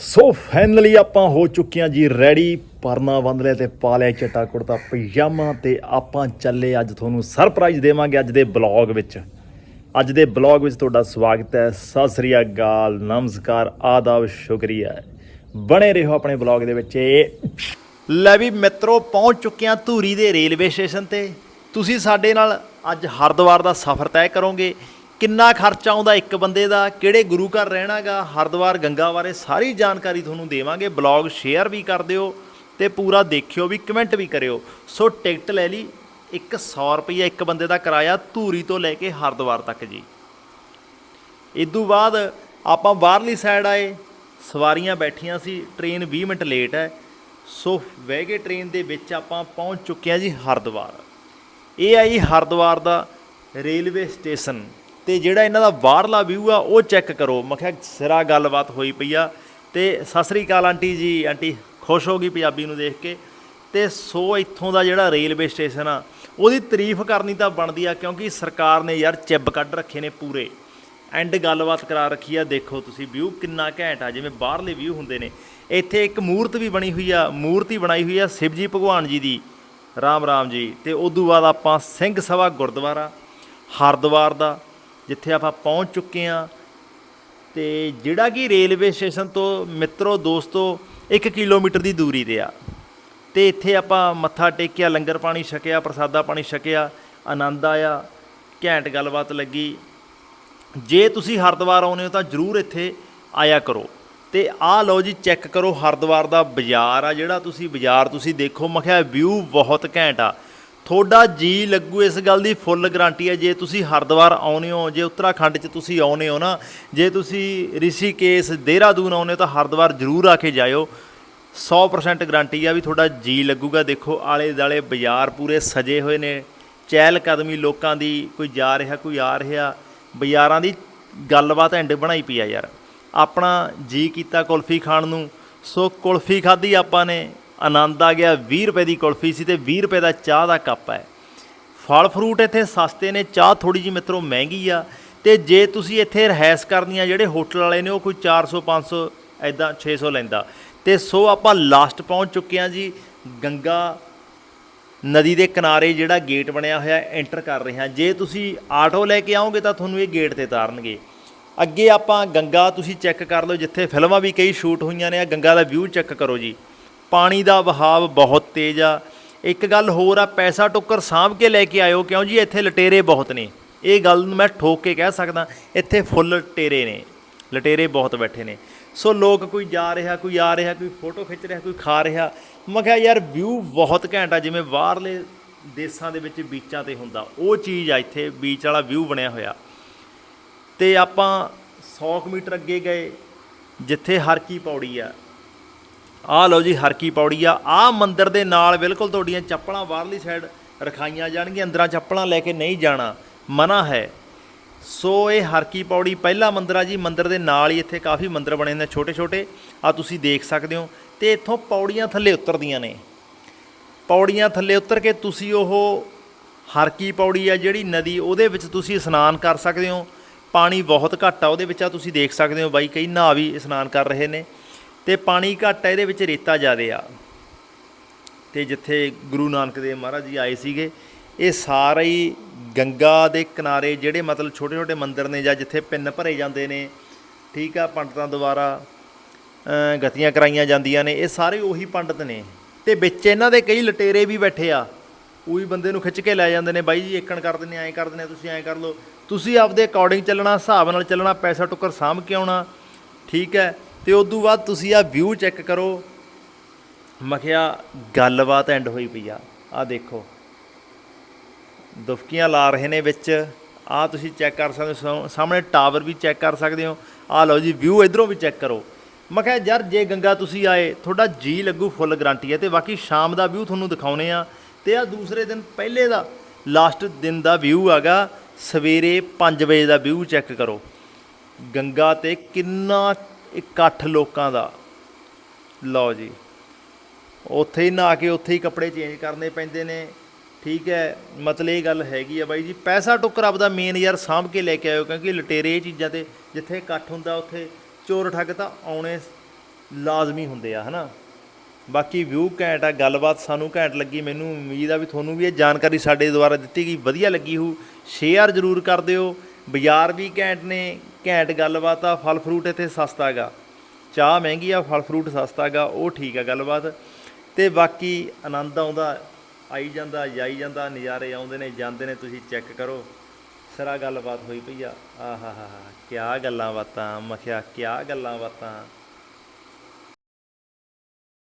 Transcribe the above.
So finally ਆਪਾਂ ਹੋ ਚੁੱਕੇ ਹਾਂ ਜੀ ਰੈਡੀ ਪਰਨਾ ਬੰਦ ਲਿਆ ਤੇ ਪਾ ਲਿਆ ਚਿੱਟਾ ਕੁੜਤਾ, ਪਜਾਮਾ ਤੇ ਆਪਾਂ ਚੱਲੇ ਅੱਜ ਤੁਹਾਨੂੰ ਸਰਪ੍ਰਾਈਜ਼ ਦੇਵਾਂਗੇ ਅੱਜ ਦੇ ਬਲੌਗ ਵਿੱਚ। ਅੱਜ ਦੇ ਬਲੌਗ ਵਿੱਚ ਤੁਹਾਡਾ ਸਵਾਗਤ ਹੈ, ਸਤਿ ਸ੍ਰੀ ਅਕਾਲ, ਨਮਸਕਾਰ, ਆਦਾਬ, ਸ਼ੁਕਰੀਆ। ਬਣੇ ਰਹੋ ਆਪਣੇ ਬਲੌਗ ਦੇ ਵਿੱਚ। ਇਹ ਲੈ ਵੀ ਮਿੱਤਰੋ, ਪਹੁੰਚ ਚੁੱਕੇ ਹਾਂ ਧੂਰੀ ਦੇ ਰੇਲਵੇ ਸਟੇਸ਼ਨ ਤੇ। ਤੁਸੀਂ ਸਾਡੇ ਨਾਲ ਅੱਜ ਹਰਿਦੁਆਰ ਦਾ ਸਫ਼ਰ ਤੈਅ ਕਰੋਗੇ। ਕਿੰਨਾ ਖਰਚਾ ਆਉਂਦਾ ਇੱਕ ਬੰਦੇ ਦਾ, ਕਿਹੜੇ ਗੁਰੂ ਘਰ ਰਹਿਣਾਗਾ, ਹਰਿਦੁਆਰ, ਗੰਗਾ ਬਾਰੇ ਸਾਰੀ ਜਾਣਕਾਰੀ ਤੁਹਾਨੂੰ ਦੇਵਾਂਗੇ। ਬਲੌਗ ਸ਼ੇਅਰ ਵੀ ਕਰ ਦਿਓ ਤੇ ਪੂਰਾ ਦੇਖਿਓ ਵੀ, ਕਮੈਂਟ ਵੀ ਕਰਿਓ। ਸੋ ਟਿਕਟ ਲੈ ਲਈ, ਇੱਕ 100 ਰੁਪਈਆ ਇੱਕ ਬੰਦੇ ਦਾ ਕਿਰਾਇਆ ਧੂਰੀ ਤੋਂ ਲੈ ਕੇ ਹਰਿਦੁਆਰ ਤੱਕ ਜੀ। ਇਦੋਂ ਬਾਅਦ ਆਪਾਂ ਬਾਹਰਲੀ ਸਾਈਡ ਆਏ, ਸਵਾਰੀਆਂ ਬੈਠੀਆਂ ਸੀ ਟ੍ਰੇਨ 20 ਮਿੰਟ ਲੇਟ ਹੈ। ਸੋ ਵਹਿ ਕੇ ਟ੍ਰੇਨ ਦੇ ਵਿੱਚ ਆਪਾਂ ਪਹੁੰਚ ਚੁੱਕੇ ਹਾਂ ਜੀ ਹਰਿਦੁਆਰ। ਇਹ ਆ ਜੀ ਹਰਿਦੁਆਰ ਦਾ ਰੇਲਵੇ ਸਟੇਸ਼ਨ। ਤੇ ਜਿਹੜਾ ਇਹਨਾਂ ਦਾ ਬਾਹਰਲਾ ਵਿਊ ਆ, ਉਹ ਚੈੱਕ ਕਰੋ। ਮੈਂ ਕਿਹਾ ਸਿਰਾ ਗੱਲਬਾਤ ਹੋਈ ਪਈ ਆ। ਤੇ ਸਤਿ ਸ੍ਰੀ ਅਕਾਲ ਆਂਟੀ ਜੀ। ਆਂਟੀ ਖੁਸ਼ ਹੋ ਗਈ ਪੰਜਾਬੀ ਨੂੰ ਦੇਖ ਕੇ। ਤੇ ਸੋ ਇੱਥੋਂ ਦਾ ਜਿਹੜਾ ਰੇਲਵੇ ਸਟੇਸ਼ਨ ਆ, ਉਹਦੀ ਤਾਰੀਫ ਕਰਨੀ ਤਾਂ ਬਣਦੀ ਆ, ਕਿਉਂਕਿ ਸਰਕਾਰ ਨੇ ਯਾਰ ਚਿੱਬ ਕੱਢ ਰੱਖੇ ਨੇ ਪੂਰੇ। ਐਂਡ ਗੱਲਬਾਤ ਕਰਾ ਰੱਖੀ ਆ, ਦੇਖੋ ਤੁਸੀਂ ਵਿਊ ਕਿੰਨਾ ਘੈਂਟ ਆ, ਜਿਵੇਂ ਬਾਹਰਲੇ ਵਿਊ ਹੁੰਦੇ ਨੇ। ਇੱਥੇ ਇੱਕ ਮੂਰਤ ਵੀ ਬਣੀ ਹੋਈ ਆ, ਮੂਰਤੀ ਬਣਾਈ ਹੋਈ ਆ ਸ਼ਿਵਜੀ ਭਗਵਾਨ ਜੀ ਦੀ। ਰਾਮ ਰਾਮ ਜੀ। ਤੇ ਉਦੋਂ ਬਾਅਦ ਆਪਾਂ ਸਿੰਘ ਸਭਾ ਗੁਰਦੁਆਰਾ, ਹਰਿਦੁਆਰ ਦਾ ਜਿੱਥੇ ਆਪਾਂ ਪਹੁੰਚ ਚੁੱਕੇ ਆ ਤੇ ਜਿਹੜਾ ਕਿ ਰੇਲਵੇ ਸਟੇਸ਼ਨ ਤੋਂ ਮਿੱਤਰੋ ਦੋਸਤੋ 1 ਕਿਲੋਮੀਟਰ ਦੀ ਦੂਰੀ ਤੇ ਆ। ਤੇ ਇੱਥੇ ਆਪਾਂ ਮੱਥਾ ਟੇਕਿਆ, ਲੰਗਰ ਪਾਣੀ ਛਕਿਆ, ਪ੍ਰਸਾਦਾ ਪਾਣੀ ਛਕਿਆ, ਆਨੰਦ ਆਇਆ, ਘੈਂਟ ਗੱਲਬਾਤ ਲੱਗੀ। ਜੇ ਤੁਸੀਂ ਹਰਿਦੁਆਰ ਆਉਂਦੇ ਹੋ ਤਾਂ ਜਰੂਰ ਇੱਥੇ ਆਇਆ ਕਰੋ। ਤੇ ਆਹ ਲਓ ਜੀ, ਚੈੱਕ ਕਰੋ ਹਰਿਦੁਆਰ ਦਾ ਬਾਜ਼ਾਰ ਆ ਜਿਹੜਾ ਤੁਸੀਂ ਬਾਜ਼ਾਰ ਤੁਸੀਂ ਦੇਖੋ। ਮੈਂ ਕਿਹਾ ਵਿਊ ਬਹੁਤ ਘੈਂਟ ਆ। ਤੁਹਾਡਾ ਜੀ ਲੱਗੂ, ਇਸ ਗੱਲ ਦੀ ਫੁੱਲ ਗਾਰੰਟੀ ਹੈ। ਜੇ ਤੁਸੀਂ ਹਰਿਦੁਆਰ ਆਉਂਦੇ ਹੋ, ਜੇ ਉੱਤਰਾਖੰਡ 'ਚ ਤੁਸੀਂ ਆਉਂਦੇ ਹੋ ਨਾ, ਜੇ ਤੁਸੀਂ ਰਿਸ਼ੀਕੇਸ਼, ਦੇਹਰਾਦੂਨ ਆਉਂਦੇ ਹੋ, ਤਾਂ ਹਰਿਦੁਆਰ ਜ਼ਰੂਰ ਆ ਕੇ ਜਾਇਓ। 100% ਗਾਰੰਟੀ ਆ ਵੀ ਤੁਹਾਡਾ ਜੀ ਲੱਗੂਗਾ। ਦੇਖੋ ਆਲੇ ਦਾਲੇ ਬਾਜ਼ਾਰ ਪੂਰੇ ਸਜੇ ਹੋਏ ਨੇ। ਚਹਿਲ ਕਦਮੀ ਲੋਕਾਂ ਦੀ ਕੋਈ ਜਾ ਰਿਹਾ, ਕੋਈ ਆ ਰਿਹਾ। ਬਾਜ਼ਾਰਾਂ ਦੀ ਗੱਲਬਾਤ ਐਂਡ ਬਣਾਈ ਪਈ ਆ ਯਾਰ। ਆਪਣਾ ਜੀ ਕੀਤਾ ਕੁਲਫੀ ਖਾਣ ਨੂੰ। ਸੋ ਕੁਲਫੀ ਖਾਧੀ ਆਪਾਂ ਨੇ। ਆਨੰਦ ਆ ਗਿਆ। 20 ਰੁਪਏ ਦੀ ਕੁਲਫੀ ਸੀ ਤੇ 20 ਰੁਪਏ ਦਾ ਚਾਹ ਦਾ ਕੱਪ ਹੈ। ਫਲ ਫਰੂਟ ਇੱਥੇ ਸਸਤੇ ਨੇ, ਚਾਹ ਥੋੜੀ ਜੀ ਮਿੱਤਰੋ ਮਹਿੰਗੀ ਆ। ਤੇ ਜੇ ਤੁਸੀਂ ਇੱਥੇ ਰਹਿਸ ਕਰਨੀ ਆ, ਜਿਹੜੇ ਹੋਟਲ ਵਾਲੇ ਨੇ, ਉਹ ਕੋਈ 400 500 ਐਦਾਂ 600 ਲੈਂਦਾ। ਤੇ ਸੋ ਆਪਾਂ ਲਾਸਟ ਪਹੁੰਚ ਚੁੱਕੇ ਆ ਜੀ, ਗੰਗਾ ਨਦੀ ਦੇ ਕਿਨਾਰੇ ਜਿਹੜਾ ਗੇਟ ਬਣਿਆ ਹੋਇਆ ਐਂਟਰ ਕਰ ਰਹੇ ਹਾਂ ਜੇ ਤੁਸੀਂ ਆਟੋ ਲੈ ਕੇ ਆਓਗੇ ਤਾਂ ਤੁਹਾਨੂੰ ਇਹ ਗੇਟ ਤੇ ਤਾਰਨਗੇ ਅੱਗੇ ਆਪਾਂ ਗੰਗਾ ਤੁਸੀਂ ਚੈੱਕ ਕਰ ਲਓ, ਜਿੱਥੇ ਫਿਲਮਾਂ ਵੀ ਕਈ ਸ਼ੂਟ ਹੋਈਆਂ ਨੇ, ਆ ਗੰਗਾ ਦਾ ਵਿਊ ਚੈੱਕ ਕਰੋ ਜੀ। ਪਾਣੀ ਦਾ ਵਹਾਵ ਬਹੁਤ ਤੇਜ਼ ਆ। ਇੱਕ ਗੱਲ ਹੋਰ ਆ, ਪੈਸਾ ਟੁੱਕਰ ਸਾਂਭ ਕੇ ਲੈ ਕੇ ਆਇਓ, ਕਿਉਂ ਜੀ? ਇੱਥੇ ਲਟੇਰੇ ਬਹੁਤ ਨੇ। ਇਹ ਗੱਲ ਨੂੰ ਮੈਂ ਠੋਕ ਕੇ ਕਹਿ ਸਕਦਾ, ਇੱਥੇ ਫੁੱਲ ਲਟੇਰੇ ਨੇ। ਲਟੇਰੇ ਬਹੁਤ ਬੈਠੇ ਨੇ। ਸੋ ਲੋਕ ਕੋਈ ਜਾ ਰਿਹਾ, ਕੋਈ ਆ ਰਿਹਾ, ਕੋਈ ਫੋਟੋ ਖਿੱਚ ਰਿਹਾ, ਕੋਈ ਖਾ ਰਿਹਾ। ਮੈਂ ਕਿਹਾ ਯਾਰ ਵਿਊ ਬਹੁਤ ਘੈਂਟ ਆ, ਜਿਵੇਂ ਬਾਹਰਲੇ ਦੇਸ਼ਾਂ ਦੇ ਵਿੱਚ ਬੀਚਾਂ ਤੇ ਹੁੰਦਾ। ਉਹ ਚੀਜ਼ ਆ ਇੱਥੇ ਬੀਚ ਵਾਲਾ ਵਿਊ ਬਣਿਆ ਹੋਇਆ। ਤੇ ਆਪਾਂ 100 ਕੁ ਮੀਟਰ ਅੱਗੇ ਗਏ, ਜਿੱਥੇ ਹਰ ਕੀ ਪੌੜੀ ਆ। ਆਹ ਲਓ ਜੀ ਹਰਕੀ ਪੌੜੀ ਆ। ਆਹ ਮੰਦਿਰ ਦੇ ਨਾਲ ਬਿਲਕੁਲ ਤੁਹਾਡੀਆਂ ਚੱਪਲਾਂ ਬਾਹਰਲੀ ਸਾਈਡ ਰਖਾਈਆਂ ਜਾਣਗੀਆਂ, ਅੰਦਰਾਂ ਚੱਪਲਾਂ ਲੈ ਕੇ ਨਹੀਂ ਜਾਣਾ। ਮਨਾ ਹੈ। ਸੋ ਇਹ ਹਰਕੀ ਪੌੜੀ ਪਹਿਲਾ ਮੰਦਿਰ ਆ ਜੀ। ਮੰਦਿਰ ਦੇ ਨਾਲ ਹੀ ਇੱਥੇ ਕਾਫੀ ਮੰਦਿਰ ਬਣੇ ਨੇ ਛੋਟੇ ਛੋਟੇ ਆ ਤੁਸੀਂ ਦੇਖ ਸਕਦੇ ਹੋ। ਤੇ ਇੱਥੋਂ ਪੌੜੀਆਂ ਥੱਲੇ ਉਤਰਦੀਆਂ ਨੇ। ਪੌੜੀਆਂ ਥੱਲੇ ਉਤਰ ਕੇ ਤੁਸੀਂ ਉਹ ਹਰਕੀ ਪੌੜੀ ਆ ਜਿਹੜੀ ਨਦੀ, ਉਹਦੇ ਵਿੱਚ ਤੁਸੀਂ ਇਸ਼ਨਾਨ ਕਰ ਸਕਦੇ ਹੋ। ਪਾਣੀ ਬਹੁਤ ਘੱਟ ਆ, ਉਹਦੇ ਵਿੱਚ ਆ ਤੁਸੀਂ ਦੇਖ ਸਕਦੇ ਹੋ ਬਾਈ, ਕਈ ਨਹਾ ਵੀ ਇਸ਼ਨਾਨ ਕਰ ਰਹੇ ਨੇ। ਤੇ ਪਾਣੀ ਘੱਟ ਹੈ ਇਹਦੇ ਵਿੱਚ ਰੇਤਾ ਜ਼ਿਆਦੇ ਆ। ਤੇ ਜਿੱਥੇ ਗੁਰੂ ਨਾਨਕ ਦੇਵ ਮਹਾਰਾਜ ਜੀ ਆਏ ਸੀਗੇ, ਇਹ ਸਾਰੇ ਹੀ ਗੰਗਾ ਦੇ ਕਿਨਾਰੇ ਜਿਹੜੇ ਮਤਲਬ ਛੋਟੇ ਛੋਟੇ ਮੰਦਿਰ ਨੇ ਜਾਂ ਜਿੱਥੇ ਪਿੰਨ ਭਰੇ ਜਾਂਦੇ ਨੇ, ਠੀਕ ਆ, ਪੰਡਤਾਂ ਦੁਆਰਾ ਗਤੀਆਂ ਕਰਾਈਆਂ ਜਾਂਦੀਆਂ ਨੇ, ਇਹ ਸਾਰੇ ਉਹੀ ਪੰਡਤ ਨੇ। ਤੇ ਵਿੱਚ ਇਹਨਾਂ ਦੇ ਕਈ ਲਟੇਰੇ ਵੀ ਬੈਠੇ ਆ। ਉਹੀ ਬੰਦੇ ਨੂੰ ਖਿੱਚ ਕੇ ਲੈ ਜਾਂਦੇ ਨੇ, ਬਾਈ ਜੀ ਏਕਣ ਕਰ ਦਿੰਦੇ ਐਂ ਕਰ ਦਿੰਦੇ ਤੁਸੀਂ ਐਂ ਕਰ ਲਓ। ਤੁਸੀਂ ਆਪਦੇ ਅਕੋਰਡਿੰਗ ਚੱਲਣਾ, ਹਿਸਾਬ ਨਾਲ ਚੱਲਣਾ, ਪੈਸਾ ਟੁੱਕਰ ਸਾਂਭ ਕੇ ਆਉਣਾ, ਠੀਕ ਹੈ। ਤੇ ਉਸ ਤੋਂ ਬਾਅਦ ਤੁਸੀਂ ਆ ਵਿਊ ਚੈੱਕ ਕਰੋ। ਮਖਿਆ ਗੱਲਬਾਤ ਐਂਡ ਹੋਈ ਪਈ ਆ। ਆ ਦੇਖੋ। ਦੁਫਕੀਆਂ ਲਾ ਰਹੇ ਨੇ ਵਿੱਚ। ਆ ਤੁਸੀਂ ਚੈੱਕ ਕਰ ਸਕਦੇ ਹੋ। ਸਾਹਮਣੇ ਟਾਵਰ ਵੀ ਚੈੱਕ ਕਰ ਸਕਦੇ ਹੋ। ਆ ਲਓ ਜੀ ਵਿਊ ਇਧਰੋਂ ਵੀ ਚੈੱਕ ਕਰੋ। ਮੈਂ ਕਿਹਾ, ਯਾਰ ਜੇ ਗੰਗਾ ਤੁਸੀਂ ਆਏ, ਤੁਹਾਡਾ ਜੀ ਲੱਗੂ ਫੁੱਲ ਗਰੰਟੀ ਹੈ ਤੇ ਬਾਕੀ ਸ਼ਾਮ ਦਾ ਵਿਊ ਤੁਹਾਨੂੰ ਦਿਖਾਉਨੇ ਆ। ਤੇ ਆ ਦੂਸਰੇ ਦਿਨ ਪਹਿਲੇ ਦਾ ਲਾਸਟ ਦਿਨ ਦਾ ਵਿਊ ਆਗਾ ਸਵੇਰੇ 5 ਵਜੇ ਦਾ ਵਿਊ ਚੈੱਕ ਕਰੋ। ਗੰਗਾ ਤੇ ਕਿੰਨਾ ਇਕੱਠ ਲੋਕਾਂ ਦਾ। ਲਓ ਜੀ। ਉੱਥੇ ਹੀ ਨਹਾ ਕੇ ਉੱਥੇ ਹੀ ਕੱਪੜੇ ਚੇਂਜ ਕਰਨੇ ਪੈਂਦੇ ਨੇ। ਠੀਕ ਹੈ, ਮਤਲਬ ਇਹ ਗੱਲ ਹੈਗੀ ਆ ਬਾਈ ਜੀ। ਪੈਸਾ ਟੁੱਕਰ ਆਪਦਾ ਮੇਨ ਯਾਰ ਸਾਂਭ ਕੇ ਲੈ ਕੇ ਆਇਓ, ਕਿਉਂਕਿ ਲਟੇਰੇ ਇਹ ਚੀਜ਼ਾਂ ਤੇ ਜਿੱਥੇ ਇਕੱਠ ਹੁੰਦਾ, ਉੱਥੇ ਚੋਰ ਠੱਗ ਤਾਂ ਆਉਣੇ ਲਾਜ਼ਮੀ ਹੁੰਦੇ ਆ, ਹਨਾ? ਬਾਕੀ ਵਿਊ ਘੈਂਟ ਆ, ਗੱਲਬਾਤ ਸਾਨੂੰ ਘੈਂਟ ਲੱਗੀ, ਮੈਨੂੰ ਉਮੀਦ ਆ ਵੀ ਤੁਹਾਨੂੰ ਵੀ ਇਹ ਜਾਣਕਾਰੀ ਸਾਡੇ ਦੁਆਰਾ ਦਿੱਤੀ ਗਈ, ਵਧੀਆ ਲੱਗੀ ਹੋਊ। ਸ਼ੇਅਰ ਜ਼ਰੂਰ ਕਰ ਦਿਓ। ਬਾਜ਼ਾਰ ਵੀ ਘੈਂਟ ਨੇ, ਘੈਂਟ ਗੱਲਬਾਤ ਆ, ਫਲ ਫਰੂਟ ਇੱਥੇ ਸਸਤਾ ਗਾ। ਚਾਹ ਮਹਿੰਗੀ ਆ, ਫਲ ਫਰੂਟ ਸਸਤਾ ਗਾ, ਉਹ ਠੀਕ ਆ ਗੱਲਬਾਤ। ਤੇ ਬਾਕੀ ਆਨੰਦ ਆਉਂਦਾ, ਆਈ ਜਾਂਦਾ, ਜਾਈ ਜਾਂਦਾ, ਨਜ਼ਾਰੇ ਆਉਂਦੇ ਨੇ, ਜਾਂਦੇ ਨੇ, ਤੁਸੀਂ ਚੈੱਕ ਕਰੋ। ਸਰਾ ਗੱਲਬਾਤ ਹੋਈ ਪਈ ਆ। ਆਹਾ ਕੀ ਗੱਲਾਂ ਬਾਤਾਂ ਮਖਿਆ ਕੀ ਗੱਲਾਂ ਬਾਤਾਂ।